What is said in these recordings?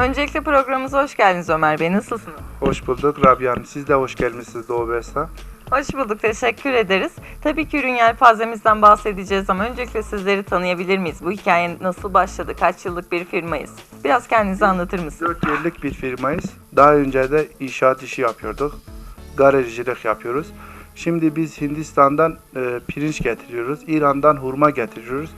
Öncelikle programımıza hoş geldiniz Ömer Bey. Nasılsınız? Hoş bulduk Rabia Hanım. Siz de hoş gelmişsiniz Doğu Beyaz'da. Hoş bulduk, teşekkür ederiz. Tabii ki ürün yelpazemizden bahsedeceğiz ama öncelikle sizleri tanıyabilir miyiz? Bu hikaye nasıl başladı? Kaç yıllık bir firmayız? Biraz kendinizi anlatır mısınız? 4 yıllık bir firmayız. Daha önce de inşaat işi yapıyorduk. Garajcılık yapıyoruz. Şimdi biz Hindistan'dan e, pirinç getiriyoruz. İran'dan hurma getiriyoruz.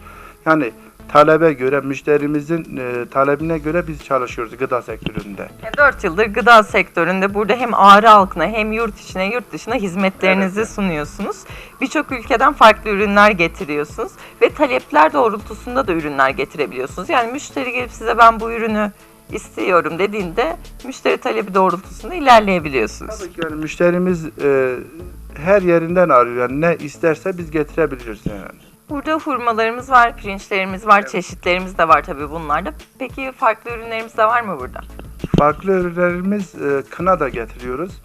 Yani talebe göre, müşterimizin e, talebine göre biz çalışıyoruz gıda sektöründe. 4 yıldır gıda sektöründe burada hem Ağrı halkına hem yurt içine yurt dışına hizmetlerinizi Evet. sunuyorsunuz. Birçok ülkeden farklı ürünler getiriyorsunuz ve talepler doğrultusunda da ürünler getirebiliyorsunuz. Yani müşteri gelip size ben bu ürünü istiyorum dediğinde müşteri talebi doğrultusunda ilerleyebiliyorsunuz. Tabii ki yani müşterimiz e, her yerinden arıyor. Yani ne isterse biz getirebiliyoruz yani. Burada hurmalarımız var, pirinçlerimiz var, çeşitlerimiz de var tabii bunlarda. Peki farklı ürünlerimiz de var mı burada? farklı ürünlerimiz e, kına da getiriyoruz.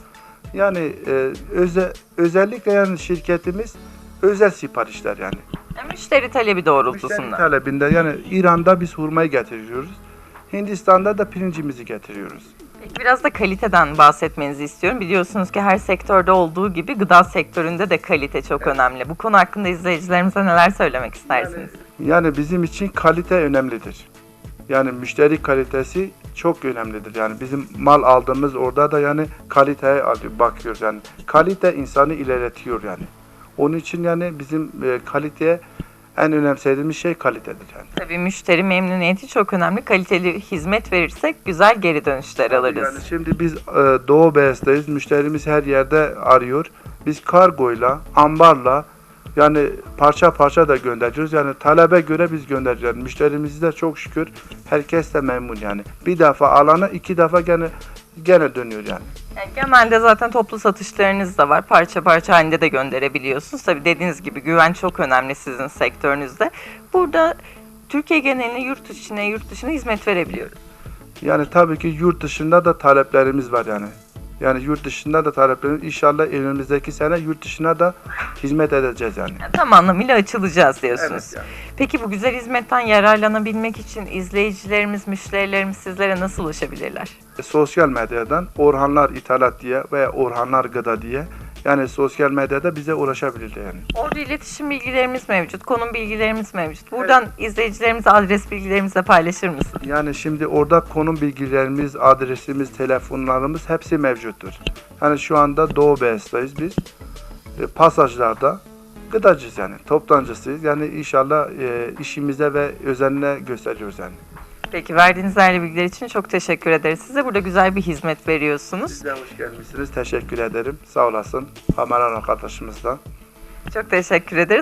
Yani e, öze, özellikle yani şirketimiz özel siparişler yani. Yani müşteri talebi Müşteri doğrultusunda. talebinde yani İran'da biz hurmayı getiriyoruz. Hindistan'da da pirincimizi getiriyoruz. Peki biraz da kaliteden bahsetmenizi istiyorum. Biliyorsunuz ki her sektörde olduğu gibi gıda sektöründe de kalite çok önemli. Bu konu hakkında izleyicilerimize neler söylemek istersiniz? Yani bizim için kalite önemlidir. Yani müşteri kalitesi çok önemlidir. Yani bizim mal aldığımız orada da yani kaliteye bakıyoruz yani. Kalite insanı ilerletiyor yani. Onun için yani bizim e, kaliteye en önemsediğimiz şey kalitedir yani. Tabii müşteri memnuniyeti çok önemli. Kaliteli hizmet verirsek güzel geri dönüşler alırız. Yani şimdi biz e, Doğu Beyaz'dayız. Müşterimiz her yerde arıyor. Biz kargoyla, ambarla yani parça parça da gönderiyoruz. Yani talebe göre biz gönderiyoruz. Müşterimiz de çok şükür herkes de memnun yani. Bir defa alana iki defa gene gene dönüyor yani. Yani genelde zaten toplu satışlarınız da var. Parça parça halinde de gönderebiliyorsunuz. Tabii dediğiniz gibi güven çok önemli sizin sektörünüzde. Burada Türkiye genelinde yurt içine yurt dışına hizmet verebiliyoruz. Yani tabii ki yurt dışında da taleplerimiz var yani. Yani yurt dışında da taleplerimiz inşallah önümüzdeki sene yurt dışına da hizmet edeceğiz yani. Yani tam anlamıyla açılacağız diyorsunuz. Evet yani. Peki bu güzel hizmetten yararlanabilmek için izleyicilerimiz, müşterilerimiz sizlere nasıl ulaşabilirler? Sosyal medyadan Orhanlar İthalat diye veya Orhanlar Gıda diye yani sosyal medyada bize ulaşabilirler yani. Orada iletişim bilgilerimiz mevcut, konum bilgilerimiz mevcut. Buradan izleyicilerimize adres bilgilerimizi de paylaşır mısın? Yani şimdi orada konum bilgilerimiz, adresimiz, telefonlarımız hepsi mevcuttur. Yani şu anda Doğu Beyaz'dayız biz. E, pasajlarda gıdacıyız yani, toptancısıyız. Yani inşallah e, işimize ve özenine gösteriyoruz yani. Peki verdiğiniz değerli bilgiler için çok teşekkür ederiz. Size burada güzel bir hizmet veriyorsunuz. Siz de hoş gelmişsiniz. Teşekkür ederim. Sağ olasın. Kameran arkadaşımız da. Çok teşekkür ederiz.